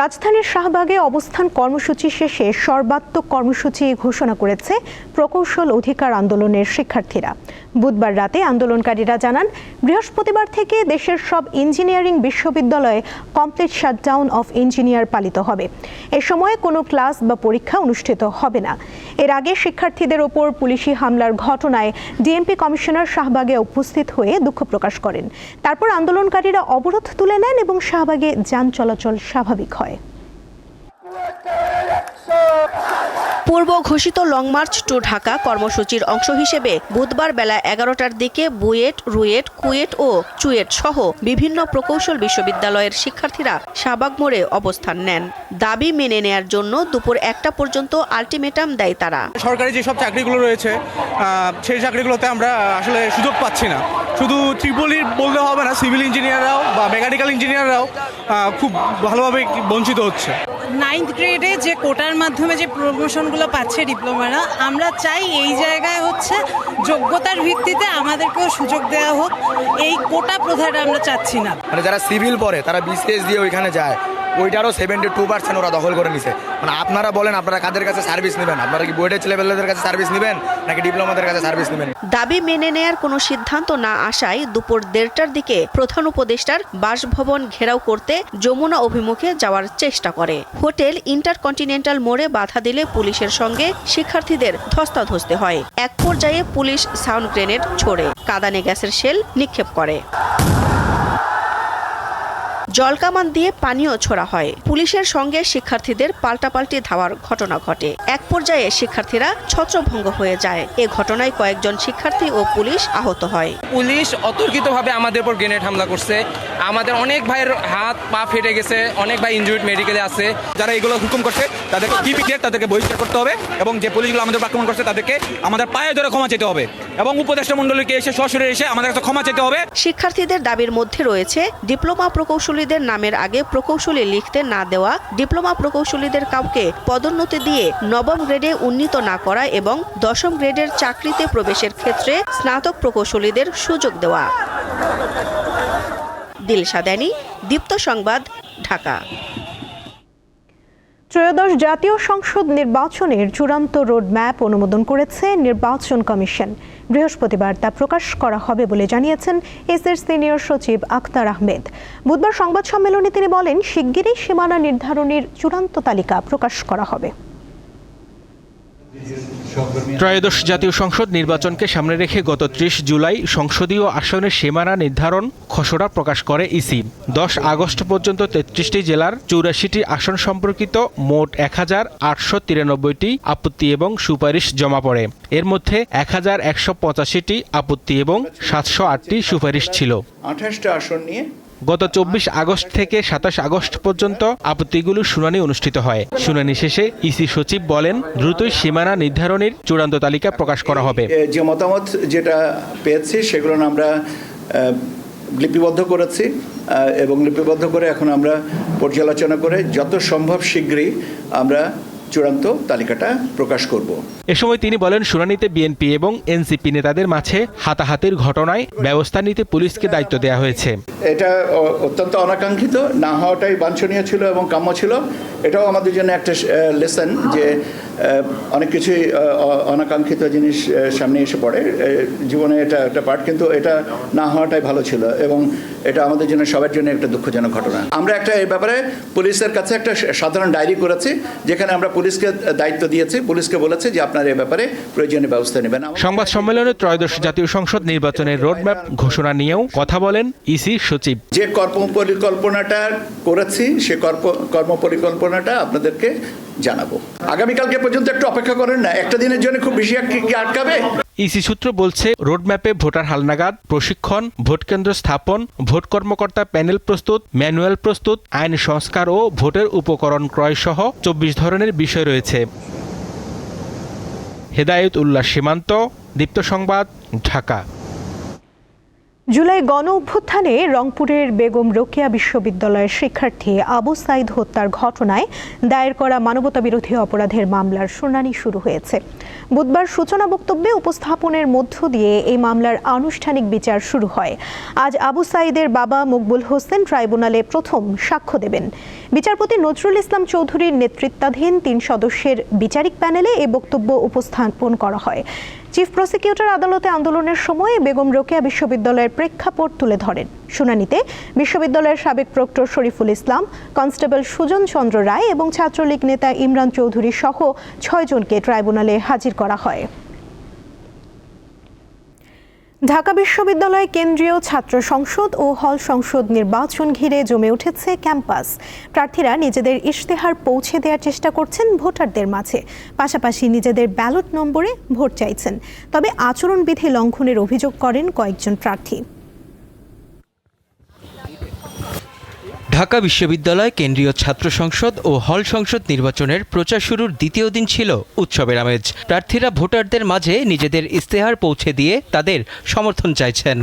রাজধানীর শাহবাগে অবস্থান কর্মসূচি শেষে সর্বাত্মক কর্মসূচি ঘোষণা করেছে প্রকৌশল অধিকার আন্দোলনের শিক্ষার্থীরা। বুধবার রাতে আন্দোলনকারীরা জানান, বৃহস্পতিবার থেকে দেশের সব ইঞ্জিনিয়ারিং বিশ্ববিদ্যালয়ে কমপ্লিট শাটডাউন অফ ইঞ্জিনিয়ার পালিত হবে। এ সময় কোনো ক্লাস বা পরীক্ষা অনুষ্ঠিত হবে না। এর আগে শিক্ষার্থীদের ওপর পুলিশি হামলার ঘটনায় ডিএমপি কমিশনার শাহবাগে উপস্থিত হয়ে দুঃখ প্রকাশ করেন। তারপর আন্দোলনকারীরা অবরোধ তুলে নেন এবং শাহবাগে যান চলাচল স্বাভাবিক হয়। হয় পূর্ব ঘোষিত লং মার্চ টু ঢাকা কর্মসূচির অংশ হিসেবে বুধবার বেলা এগারোটার দিকে বুয়েট, রুয়েট, কুয়েট ও চুয়েট সহ বিভিন্ন প্রকৌশল বিশ্ববিদ্যালয়ের শিক্ষার্থীরা শাহবাগ মোড়ে অবস্থান নেন। দাবি মেনে নেয়ার জন্য দুপুর একটা পর্যন্ত আলটিমেটাম দেয় তারা। সরকারি যেসব চাকরিগুলো রয়েছে সেই চাকরিগুলোতে আমরা আসলে সুযোগ পাচ্ছি না। শুধু ত্রিপলি বললে হবে না, সিভিল ইঞ্জিনিয়াররাও বা মেকানিক্যাল ইঞ্জিনিয়াররাও খুব ভালোভাবে বঞ্চিত হচ্ছে। নাইন্থ গ্রেডে যে কোটার মাধ্যমে যে প্রমোশনগুলো পাচ্ছে ডিপ্লোমারা আমরা চাই এই জায়গায় হচ্ছে যোগ্যতার ভিত্তিতে আমাদেরকেও সুযোগ দেওয়া হোক। এই কোটা প্রথাটা আমরা চাচ্ছি না। মানে যারা সিভিল পড়ে, তারা বিসিএস দিয়ে ওইখানে যায়। ওইটারও সেভেন্টি টু পার্সেন্ট ওরা দখল করে নিছে। মানে আপনারা বলেন, আপনারা কাদের কাছে সার্ভিস নেবেন? আপনারা কি বোর্ডের ছেলেপেলেদের কাছে সার্ভিস নেবেন, নাকি ডিপ্লোমাদের কাছে সার্ভিস নেবেন? দাবি মেনে নেয়ার কোনো সিদ্ধান্ত না আসায় দুপুর দেড়টার দিকে প্রধান উপদেষ্টার বাসভবন ঘেরাও করতে যমুনা অভিমুখে যাওয়ার চেষ্টা করে। হোটেল ইন্টারকন্টিনেন্টাল মোড়ে বাধা দিলে পুলিশের সঙ্গে শিক্ষার্থীদের ধস্তাধস্তি হয়। এক পর্যায়ে পুলিশ সাউন্ড গ্রেনেড ছোড়ে। কাদানে গ্যাসের শেল নিক্ষেপ করে। জলকামান দিয়ে পানীয় ছোড়া হয়। পুলিশের সঙ্গে শিক্ষার্থীদের পাল্টাপাল্টি ধাওয়ার ঘটনা ঘটে। এক পর্যায়ে শিক্ষার্থীরা ছত্রভঙ্গ হয়ে যায়। এ ঘটনায় কয়েকজন শিক্ষার্থী ও পুলিশ আহত হয়। পুলিশ অতর্কিতভাবে আমাদের উপর গ্রেনেড হামলা করছে। আমাদের অনেক ভাইয়ের হাত পা ফেটে গেছে অনেক ভাই ইনজুরিড মেডিকেলে আছে। যারা এগুলো হুকুম করছে তাদেরকে ডিপিকে তাদেরকে বহিষ্কার করতে হবে এবং যে পুলিশগুলো আমাদের আক্রমণ করছে তাদেরকে আমাদের পায়ে ধরে ক্ষমা চেতে হবে এবং উপদেষ্টা মণ্ডলীকে এসে সশরীরে এসে আমাদের কাছে ক্ষমা চেতে হবে। শিক্ষার্থীদের দাবির মধ্যে রয়েছে ডিপ্লোমা প্রকৌশলীদের নামের আগে প্রকৌশলী লিখতে না দেওয়া, ডিপ্লোমা প্রকৌশলীদের কাউকে পদোন্নতি দিয়ে নবম গ্রেডে উন্নীত না করা এবং দশম গ্রেডের চাকরিতে প্রবেশের ক্ষেত্রে স্নাতক প্রকৌশলীদের সুযোগ দেওয়া। দিলশাদানি দীপ্ত সংবাদ, ঢাকা। ত্রয়োদশ জাতীয় সংসদ নির্বাচনের চূড়ান্ত রোডম্যাপ অনুমোদন করেছে নির্বাচন কমিশন। বৃহস্পতিবার তা প্রকাশ করা হবে বলে জানিয়েছেন এসের সিনিয়র সচিব আখতার আহমেদ। বুধবার সংবাদ সম্মেলনে তিনি বলেন, শিগগিরই সীমানা নির্ধারণের চূড়ান্ত তালিকা প্রকাশ করা হবে। ত্রয়োদশ জাতীয় সংসদ নির্বাচনকে সামনে রেখে গত ত্রিশ জুলাই সংসদীয় আসনের সীমানা নির্ধারণ খসড়া প্রকাশ করে ইসি। দশ আগস্ট পর্যন্ত তেত্রিশটি জেলার চৌরাশিটি আসন সম্পর্কিত মোট এক হাজার আটশো তিরানব্বইটি আপত্তি এবং সুপারিশ জমা পড়ে। এর মধ্যে এক হাজার একশো পঁচাশিটি আপত্তি এবং সাতশো আটটি সুপারিশ ছিল। আঠাশটা আসন নিয়ে গত চব্বিশ আগস্ট থেকে সাতাশ আগস্ট পর্যন্ত আপত্তিগুলোর শুনানি অনুষ্ঠিত হয়। শুনানি শেষে ইসি সচিব বলেন, দ্রুতই সীমানা নির্ধারণের চূড়ান্ত তালিকা প্রকাশ করা হবে। যে মতামত যেটা পেয়েছি, সেগুলো আমরা লিপিবদ্ধ করেছি এবং লিপিবদ্ধ করে এখন আমরা পর্যালোচনা করে যত সম্ভব শীঘ্রই আমরা চূড়ান্ত তালিকাটা প্রকাশ করব। এ সময় তিনি বলেন শুনানিতে বিএনপি এবং এনসিপি নেতাদের মাঝে হাতাহাতির ঘটনায় ব্যবস্থা নিতে পুলিশকে দায়িত্ব দেওয়া হয়েছে। এটা অত্যন্ত অনাকাঙ্ক্ষিত না হওয়াটাই বাঞ্ছনীয় ছিল এবং কাম্য ছিল। এটাও আমাদের জন্য একটা লেসন যে অনেক কিছুই অনাকাঙ্ক্ষিত জিনিস সামনে এসে পড়ে। জীবনে এটা একটা পার্ট কিন্তু এটা না হওয়াটাই ভালো ছিল এবং এটা আমাদের জন্য সবার জন্য একটা দুঃখজনক ঘটনা। আমরা একটা এই ব্যাপারে পুলিশের কাছে একটা সাধারণ ডায়েরি করেছি যেখানে আমরা পুলিশকে দায়িত্ব দিয়েছি। পুলিশকে বলেছি যে আপনারা এ ব্যাপারে প্রয়োজনীয় ব্যবস্থা নেবেন। সংবাদ সম্মেলনে ত্রয়োদশ জাতীয় সংসদ নির্বাচনের রোডম্যাপ ঘোষণা নিয়েও কথা বলেন ইসি সচিব। যে কর্ম পরিকল্পনাটা করেছি সে কর্প- কর্ম পরিকল্পনাটা আপনাদেরকে জানাব। আগামীকালকে পর্যন্ত একটু অপেক্ষা করেন না, একটা দিনের জন্য খুব বেশি আটকাবে? ইসি সূত্র বলছে, রোডম্যাপে ভোটার হালনাগাদ প্রশিক্ষণ, ভোট কেন্দ্র স্থাপন, ভোট কর্মকর্তা প্যানেল প্রস্তুত, ম্যানুয়াল প্রস্তুত, আইন সংস্কার ও ভোটের উপকরণ ক্রয় সহ চব্বিশ ধরনের বিষয় রয়েছে। হেদায়েত উল্লাহ সীমান্ত, দীপ্ত সংবাদ, ঢাকা। জুলাই গণ অভ্যুত্থানে রংপুরের বেগম রোকেয়া বিশ্ববিদ্যালয়ের শিক্ষার্থী আবু সাইদ হত্যার ঘটনায় দায়ের করা মানবতাবিরোধী অপরাধের মামলার শুনানি শুরু হয়েছে। বুধবার সূচনা বক্তব্যে উপস্থাপনের মধ্য দিয়ে এই মামলার আনুষ্ঠানিক বিচার শুরু হয়। আজ আবু সাইদের বাবা মকবুল হোসেন ট্রাইব্যুনালে প্রথম সাক্ষ্য দেবেন। বিচারপতি নজরুল ইসলাম চৌধুরীর নেতৃত্বাধীন তিন সদস্যের বিচারিক প্যানেলে এ বক্তব্য উপস্থাপন করা হয়। চিফ প্রসিকিউটর আদালতে আন্দোলনের সময় বেগম রোকেয়া বিশ্ববিদ্যালয়ের প্রেক্ষাপট তুলে ধরেন। শুনানিতে বিশ্ববিদ্যালয়ের সাবেক প্রক্টর শরীফুল ইসলাম, কনস্টেবল সুজন চন্দ্র রায় এবং ছাত্রলীগ নেতা ইমরান চৌধুরী সহ ছয়জনকে ট্রাইব্যুনালে হাজির করা হয়। ঢাকা বিশ্ববিদ্যালয় কেন্দ্রীয় ছাত্র সংসদ ও হল সংসদ নির্বাচন ঘিরে জমে উঠেছে ক্যাম্পাস। প্রার্থীরা নিজেদের ইশতেহার পৌঁছে দেওয়ার চেষ্টা করছেন ভোটারদের মাঝে। পাশাপাশি নিজেদের ব্যালট নম্বরে ভোট চাইছেন। তবে আচরণবিধি লঙ্ঘনের অভিযোগ করেন কয়েকজন প্রার্থী। ঢাকা বিশ্ববিদ্যালয়, কেন্দ্রীয় ছাত্র সংসদ ও হল সংসদ নির্বাচনের প্রচার শুরুর দ্বিতীয় দিন ছিল উৎসবের আমেজ। প্রার্থীরা ভোটারদের মাঝে নিজেদের ইস্তেহার পৌঁছে দিয়ে তাদের সমর্থন চাইছেন।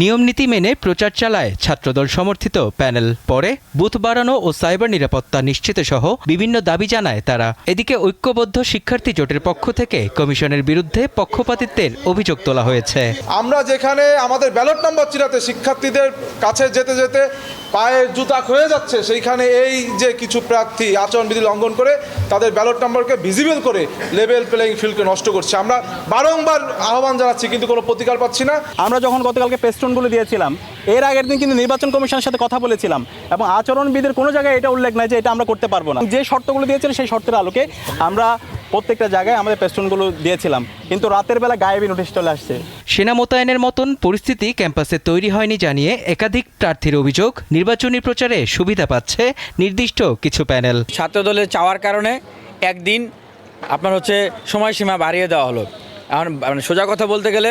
নিয়মনীতি মেনে প্রচার চালায় ছাত্রদল সমর্থিত প্যানেল। পরে বুথ বাড়ানো ও সাইবার নিরাপত্তা নিশ্চিত সহ বিভিন্ন দাবি জানায় তারা। এদিকে ঐক্যবদ্ধ শিক্ষার্থী জোটের পক্ষ থেকে কমিশনের বিরুদ্ধে পক্ষপাতিত্বের অভিযোগ তোলা হয়েছে। আমরা যেখানে আমাদের ব্যালট নম্বর চিরাতে শিক্ষার্থীদের কাছে যেতে যেতে পায়ের জুতা ক্ষয়ে যাচ্ছে। সেইখানে এই যে কিছু প্রার্থী আচরণবিধি লঙ্ঘন করে, তাদের ব্যালট নাম্বারকে ভিজিবল করে লেভেল প্লেয়িং ফিল্ডকে নষ্ট করছে। আমরা বারংবার আহ্বান জানাচ্ছি, কিন্তু কোনো প্রতিকার পাচ্ছি না। আমরা যখন গতকালকে পেস্টনগুলো দিয়েছিলাম, এর আগের দিন কিন্তু নির্বাচন কমিশনের সাথে কথা বলেছিলাম এবং আচরণবিধির কোনো জায়গায় এটা উল্লেখ নাই যে এটা আমরা করতে পারব না। যে শর্তগুলো দিয়েছিলেন সেই শর্তের আলোকে আমরা প্রত্যেকটা জায়গায় আমাদের পেস্টনগুলো দিয়েছিলাম। কিন্তু রাতের বেলা গায়েবী নোটিশ চলে আসছে। সেনা মোতায়েনের মতন পরিস্থিতি ক্যাম্পাসে তৈরি হয়নি জানিয়ে একাধিক প্রার্থীর অভিযোগ নির্বাচনী প্রচারে সুবিধা পাচ্ছে নির্দিষ্ট কিছু প্যানেল। ছাত্রদলের চাওয়ার কারণে একদিন আপনার হচ্ছে সময়সীমা বাড়িয়ে দেওয়া হলো। এখন মানে সোজা কথা বলতে গেলে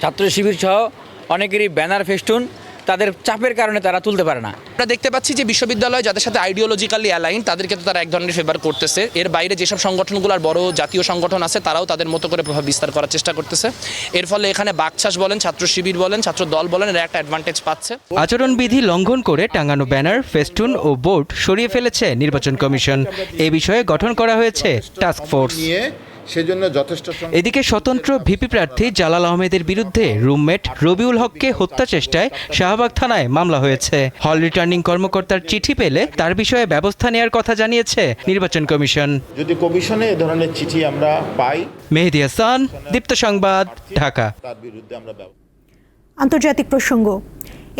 ছাত্র শিবির সহ অনেকেরই ব্যানার ফেস্টুন তাদের চাপের কারণে তারা তুলতে পারে না। আমরা দেখতে পাচ্ছি যে বিশ্ববিদ্যালয় যাদের সাথে আইডিওলজিক্যালি অ্যালাইন তাদেরকে তো তারা এক ধরনের ফেভার করতেছে। এর বাইরে যেসব সংগঠনগুলো আর বড় জাতীয় সংগঠন আছে তারাও তাদের মতো করে প্রভাব বিস্তার করার চেষ্টা করতেছে। এর ফলে এখানে বাকচাষ বলেন ছাত্র শিবির বলেন ছাত্র দল বলেন এরা একটা অ্যাডভান্টেজ পাচ্ছে। আচরণবিধি লঙ্ঘন করে টাঙানো ব্যানার ফেস্টুন ও বোর্ড সরিয়ে ফেলেছে নির্বাচন কমিশন। এ বিষয়ে গঠন করা হয়েছে টাস্ক ফোর্স নিয়ে সেজন্য যথেষ্ট এদিকে স্বতন্ত্র ভিপি প্রার্থী জালাল আহমেদের বিরুদ্ধে রুমমেট রবিউল হককে হত্যা চেষ্টায় শাহবাগ থানায় মামলা হয়েছে। হল রিটার্নিং কর্মকর্তার চিঠি পেলে তার বিষয়ে ব্যবস্থা নেওয়ার কথা জানিয়েছে নির্বাচন কমিশন। যদি কমিশনে এ ধরনের চিঠি আমরা পাই মেহেদি হাসান দীপ্ত সংবাদ ঢাকা। তার বিরুদ্ধে আমরা আন্তর্জাতিক প্রসঙ্গ।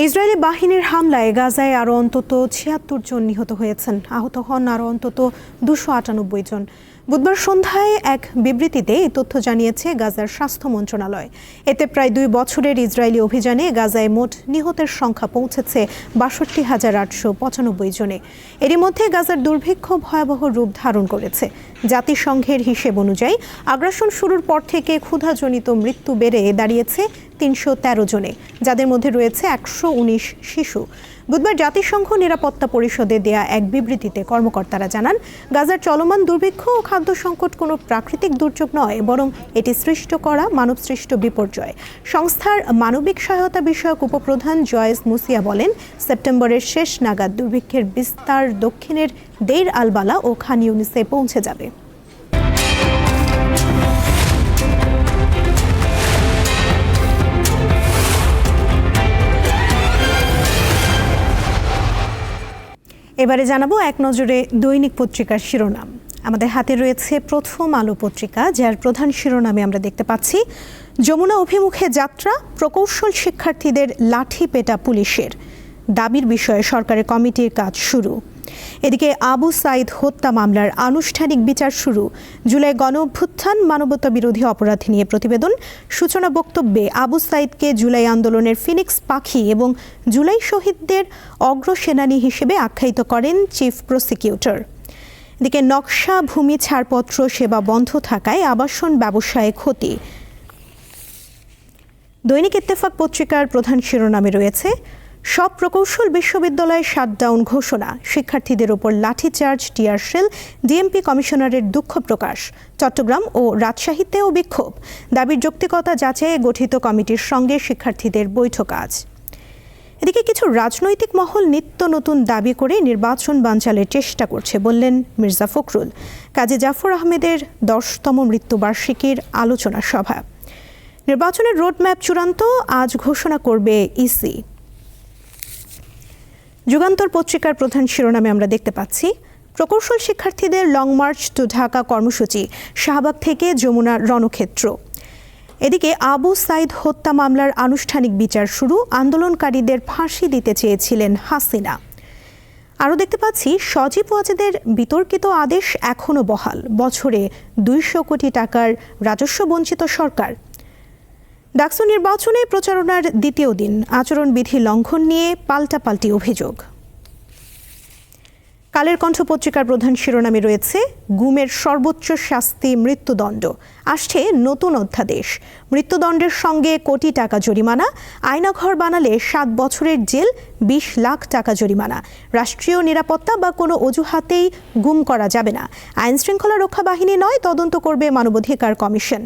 ইসরায়েলি বাহিনীর হামলায় গাজায় আরও অন্তত ছিয়াত্তর জন নিহত হয়েছেন। আহত হন আরও অন্তত দুশো আটানব্বই জন। বুধবার সন্ধ্যায় এক বিবৃতিতে এই তথ্য জানিয়েছে গাজার স্বাস্থ্য মন্ত্রণালয়। এতে প্রায় দুই বছরের ইসরায়েলি অভিযানে গাজায় মোট নিহতের সংখ্যা পৌঁছেছে বাষট্টি হাজার আটশো পঁচানব্বই জনে। এরই মধ্যে গাজার দুর্ভিক্ষ ভয়াবহ রূপ ধারণ করেছে। জাতিসংঘের হিসেব অনুযায়ী আগ্রাসন শুরুর পর থেকে ক্ষুধাজনিত মৃত্যু বেড়ে দাঁড়িয়েছে তিনশো তেরো জনে, যাদের মধ্যে রয়েছে একশো উনিশ শিশু। বুধবার জাতিসংঘ নিরাপত্তা পরিষদে দেয়া এক বিবৃতিতে কর্মকর্তারা জানান, গাজার চলমান দুর্ভিক্ষ ও খাদ্য সংকট কোনো প্রাকৃতিক দুর্যোগ নয়, বরং এটি সৃষ্ট করা মানবসৃষ্ট বিপর্যয়। সংস্থার মানবিক সহায়তা বিষয়ক উপপ্রধান জয়েস মুসিয়া বলেন, সেপ্টেম্বরের শেষ নাগাদ দুর্ভিক্ষের বিস্তার দক্ষিণের দেইর আলবালা ও খান ইউনিসে পৌঁছে যাবে। এবারে জানাব এক নজরে দৈনিক পত্রিকার শিরোনাম। আমাদের হাতে রয়েছে প্রথম আলো পত্রিকা, যার প্রধান শিরোনামে আমরা দেখতে পাচ্ছি, যমুনা অভিমুখে যাত্রা, প্রকৌশল শিক্ষার্থীদের লাঠি পেটা পুলিশের। দাবির বিষয়ে সরকারের কমিটির কাজ শুরু। এদিকে আবু সাইদ হত্যা মামলার আনুষ্ঠানিক বিচার শুরু। জুলাই গণ অভ্যুত্থান মানবতা বিরোধী অপরাধ নিয়ে প্রতিবেদন। সূচনা বক্তব্যে আবু সাইদকে জুলাই আন্দোলনের ফিনিক্স পাখি এবং জুলাই শহীদদের অগ্রসেনানী হিসেবে আখ্যায়িত করেন চিফ প্রসিকিউটর। এদিকে নকশা, ভূমি ছাড়পত্র, সেবা বন্ধ থাকায় আবাসন ব্যবসায় ক্ষতি। দৈনিক ইত্তেফাক পত্রিকার প্রধান শিরোনামে রয়েছে সব প্রকৌশল বিশ্ববিদ্যালয়ে শাটডাউন ঘোষণা। শিক্ষার্থীদের ওপর লাঠিচার্জ, টিয়ারশেল, ডিএমপি কমিশনারের দুঃখ প্রকাশ। চট্টগ্রাম ও রাজশাহীতেও বিক্ষোভ। দাবির যৌক্তিকতা যাচাইয়ে গঠিত কমিটির সঙ্গে শিক্ষার্থীদের বৈঠক আজ এদিকে কিছু রাজনৈতিক মহল নিত্য নতুন দাবি করে নির্বাচন বানচালের চেষ্টা করছে বললেন মির্জা ফখরুল। কাজী জাফর আহমেদের দশতম মৃত্যুবার্ষিকীর আলোচনা সভা। নির্বাচনের রোডম্যাপ চূড়ান্ত, আজ ঘোষণা করবে ইসি। যুগান্তর পত্রিকার প্রধান শিরোনামে আমরা দেখতে পাচ্ছি, প্রকৌশল শিক্ষার্থীদের লং মার্চ টু ঢাকা কর্মসূচি, শাহবাগ থেকে যমুনা রণক্ষেত্র। এদিকে আবু সাইদ হত্যা মামলার আনুষ্ঠানিক বিচার শুরু, আন্দোলনকারীদের ফাঁসি দিতে চেয়েছিলেন হাসিনা। আরও দেখতে পাচ্ছি, সজীব ওয়াজেদের বিতর্কিত আদেশ এখনও বহাল, বছরে দুইশো কোটি টাকার রাজস্ব বঞ্চিত সরকার। ডাকসু নির্বাচনে প্রচারণার দ্বিতীয় দিন। আচরণবিধি লঙ্ঘন নিয়ে পাল্টাপাল্টি অভিযোগ। কালের কণ্ঠ পত্রিকার প্রধান শিরোনামে রয়েছে গুমের সর্বোচ্চ শাস্তি, মৃত্যুদণ্ড। আসছে নতুন অধ্যাদেশ। মৃত্যুদণ্ডের সঙ্গে কোটি টাকা জরিমানা। আয়নাঘর বানালে সাত বছরের জেল, বিশ লাখ টাকা জরিমানা। রাষ্ট্রীয় নিরাপত্তা বা কোনো অজুহাতেই গুম করা যাবে না। আইন শৃঙ্খলা রক্ষা বাহিনী নয়, তদন্ত করবে মানবাধিকার কমিশন।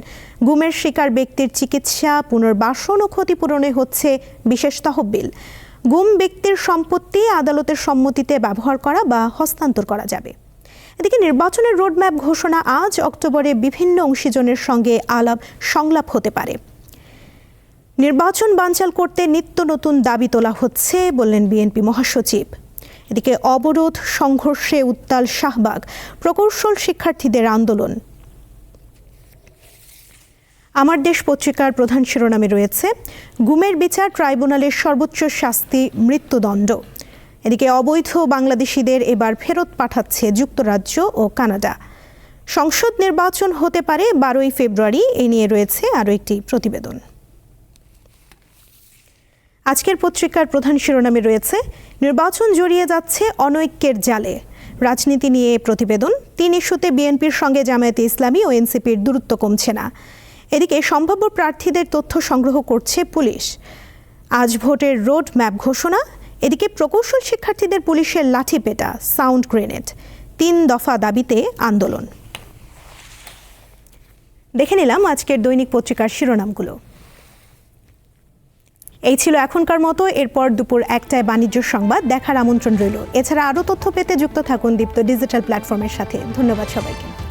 গুমের শিকার ব্যক্তির চিকিৎসা, পুনর্বাসন ও ক্ষতিপূরণে হচ্ছে বিশেষ তহবিল। গুম ব্যক্তির সম্পত্তি আদালতের সম্মতিতে ব্যবহার করা বা হস্তান্তর করা যাবে। এদিকে নির্বাচনের রোডম্যাপ ঘোষণা আজ অক্টোবরে বিভিন্ন অংশীজনের সঙ্গে আলাপ সংলাপ হতে পারে। নির্বাচন বানচাল করতে নিত্য নতুন দাবি তোলা হচ্ছে বললেন বিএনপি মহাসচিব। এদিকে অবরোধ, সংঘর্ষে উত্তাল শাহবাগ, প্রকৌশল শিক্ষার্থীদের আন্দোলন। আমার দেশ পত্রিকার প্রধান শিরোনামে রয়েছে, গুমের বিচার ট্রাইব্যুনালের সর্বোচ্চ শাস্তি, মৃত্যুদণ্ড। এদিকে অবৈধ বাংলাদেশিদের এবার ফেরত পাঠাচ্ছে যুক্তরাজ্য ও কানাডা। সংসদ নির্বাচন হতে পারে বারোই ফেব্রুয়ারি, এ নিয়ে রয়েছে আরও একটি প্রতিবেদন। আজকের পত্রিকার প্রধান শিরোনামে রয়েছে, নির্বাচন জড়িয়ে যাচ্ছে অনৈক্যের জালে। রাজনীতি নিয়ে প্রতিবেদন, তিন ইস্যুতে বিএনপির সঙ্গে জামায়াতে ইসলামী ও এনসিপির দূরত্ব কমছে না। এদিকে সম্ভাব্য প্রার্থীদের তথ্য সংগ্রহ করছে পুলিশ। আজ ভোটের রোড ম্যাপ ঘোষণা, এদিকে প্রকৌশল শিক্ষার্থীদের পুলিশের লাঠি পেটা, সাউন্ড গ্রেনেড, তিন দফা দাবিতে আন্দোলন। দেখে নিলাম আজকের দৈনিক পত্রিকার শিরোনামগুলো। এই ছিল এখনকার মতো, এরপর দুপুর একটায় বাণিজ্য সংবাদ, দেখার আমন্ত্রণ রইল। এছাড়া আরও তথ্য পেতে যুক্ত থাকুন দীপ্ত ডিজিটাল প্ল্যাটফর্মের সাথে। ধন্যবাদ সবাইকে।